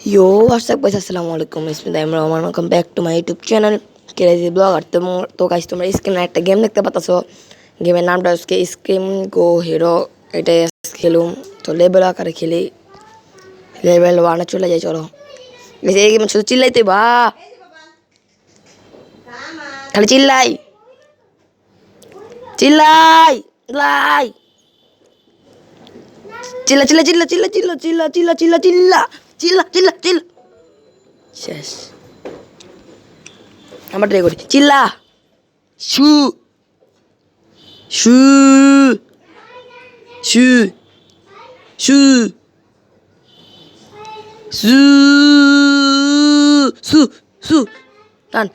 What's up, guys? আসসালামু আলাইকুম ইসমি Daim Rahman welcome back to my YouTube channel crazy blogger তো তো guys তোমরা স্ক্রিনে একটা গেম দেখতে পাচ্ছ গেমের নামটা হচ্ছে স্ক্রিম গো হিরো এটা খেলুম। তো লেভেল আকারে খেলি। লেভেল ওয়ানে চলে যাই, চলো। এই গেমে শুধু চিল্লাই তুই বা খালি চিল্লাই। চিল্লাই লাই চিল্লা চিল্লা চিল্লা চিল্লা চিল্লা চিল্লা চিল্লা চিল্লা চিল্লা। চিল্লা চিল্লা চিল্লা শেষ। আমরা ট্রাই করি। চিল্লা। শু। শু। শু। শু। সু সু সু টান।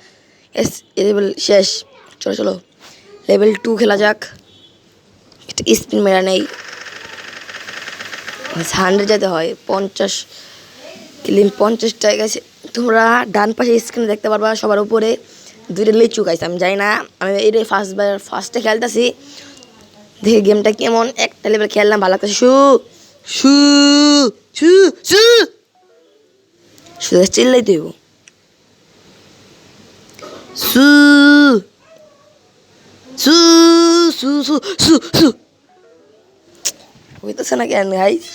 এস লেভেল শেষ। চলো চলো। লেভেল টু খেলা যাক। একটা স্পিন মেরা নেই। হান্ড্রেড যেতে হয়। পঞ্চাশ ক্লিন পঞ্চাশ টাকা গেছে। তোমরা ডান পাশে স্ক্রিনে দেখতে পারবা সবার উপরে দুইটা লিচু গাইছে। আমি জানি না, আমি এটাই ফার্স্ট বার ফার্স্টে খেলতেছি। দেখি গেমটা কেমন। একটা লেভেল খেললাম, ভালো লাগতেছে। শু শু শু শু। শুধু চিল্লাই দেব সু সু সু সু সু সু হইতেছে না কেন guys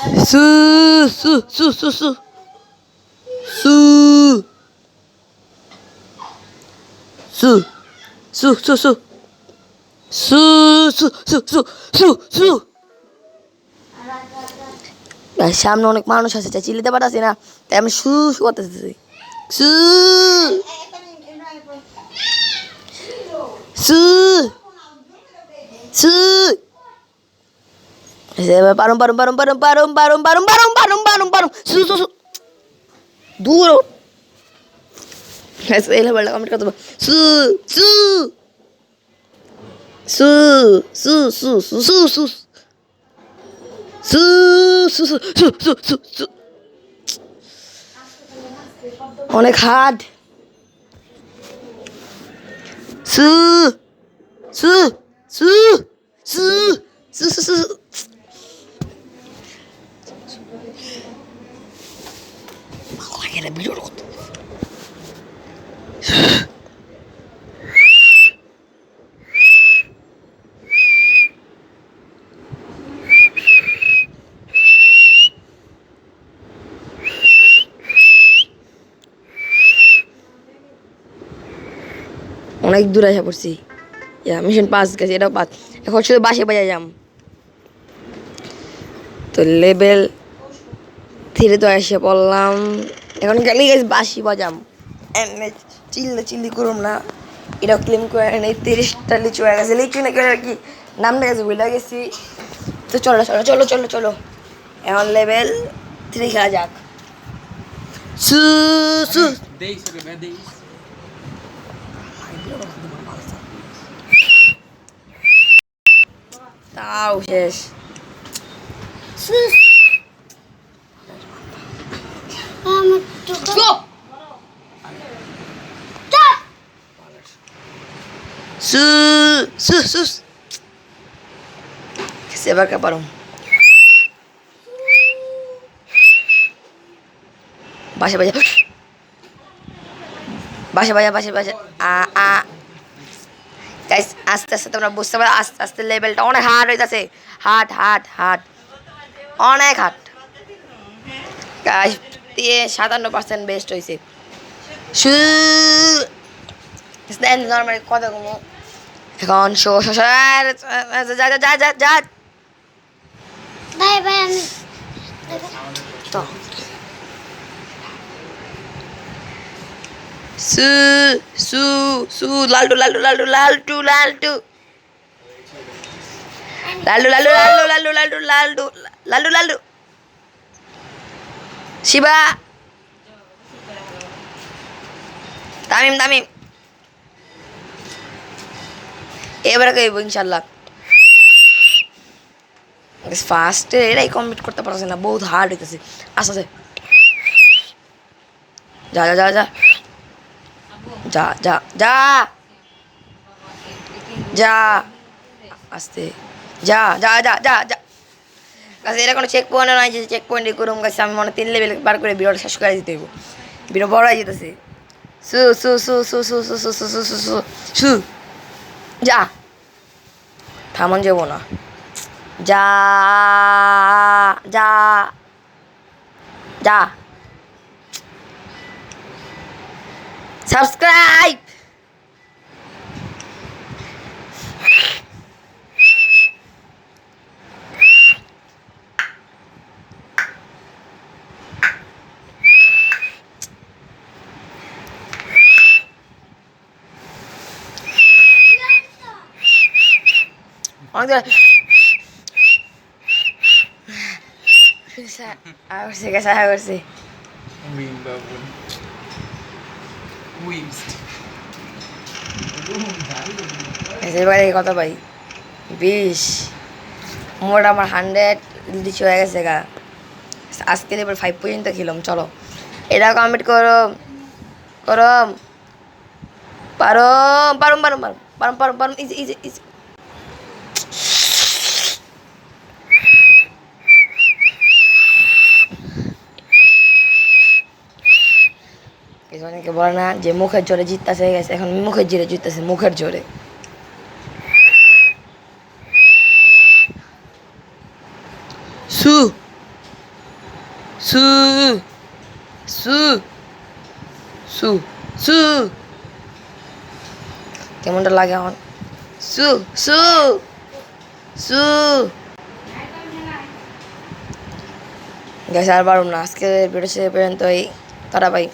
Su, su, su, su, su. Su. Su. Su, su, su. Su, su, su, su, su, su. সামনে অনেক মানুষ আছে যা চিলিতে পারছি না তাই আমি সু সু করতেছি সু সু সু এবার পারুম পারুম পারুম পারুম পারুম পারুম পারুম পারুম পারুম পারুম পারুম সু সু সু দূর এই লেভেলটা কমপ্লিট করতে সু সু সু সু সু সু সু সু সু সু সু সু সু সু সু অনেক হার্ড সু সু সু সু সু সু gelebiliyor oldu. অনেক দূরে আসা পড়ছি। মিশন পাস গেছে, এটাও পাস। এখন শুধু বাসে বাজা যাম। তো লেবেল ধীরে তো আসে পড়লাম। এখন গেলে গেছে বাসি বাজাম চিল্লা চিল্লি করুম না। এটা ক্লেম করে নেই তিরিশটা লিচু হয়ে গেছে। লিচু নাকি আর কি নামটা গেছে ভুলে গেছি। তো চলো চলো চলো চলো চলো। এখন লেভেল থ্রি খেলা যাক। সু সু। Deixa, bebê, Sus, sus, sus. Que se va a acabar un. Vaya, vaya. Vaya, vaya, vaya, vaya. Ah, ah. Guys আস্তে আস্তে তোমরা বুঝতে পারো আস্তে আস্তে লেভেলটা অনেক হার্ড হইতেছে হার্ড হার্ড হার্ড অনেক হার্ড গাইস দিয়ে সাতান্ন পার্সেন্ট বেস্ট হয়েছে নর্মাল কত কমো। এখন শো শো শো আর, যা যা যা যা যা। বাই বাই আমি তো। সু সু সু লালটু লালটু লালটু লালটু লালটু লালটু। লালটু লালটু লালটু লালটু লালটু লালটু লালটু। শিবা। তামিম তামিম। এবারে কইব ইনশাল্লাহ ফার্স্টে এটাই কমপ্লিট করতে পারছে না, বহুত হার্ড হইতেছে। আস্তে আস্তে যা যা যা যা। যা যা যা। যা। আস্তে। যা যা যা যা যা। গাছ এটা কোনো চেক পয়েন্ট নয় যে চেক পয়েন্টে করুম গাছ আমি মনে হয় তিন লেভেল বার করে বিরল শেষ করে দিতে হইব বিরল বড় হয়ে যেতেছে সু সু সু সু সু সু সু সু সু সু সু সু যা থামন যাব না যা যা যা সাবস্ক্রাইব অনেক করছে গেছে করছে. এসে বাড়ি কত পাই বিশ মোট আমার হান্ড্রেড লিচু হয়ে গেছে গা আজকে এবার ফাইভ পর্যন্ত খেলাম চলো এটা কমপ্লিট করো করো পারো পারুম পারুম পারুম পারুম পারুম পারুম ইজি ইজি ইজি কিছু অনেকে বলে না যে মুখের জোরে জিততেছে গেছে এখন মুখের জোরে জিততেছে মুখের জোরে সু সু সু সু সু কেমনটা লাগে এখন সু সু সু গেছে আর পারুম না আজকে ভিডিও পর্যন্ত এই তারা ভাই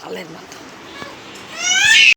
তালের মাথা।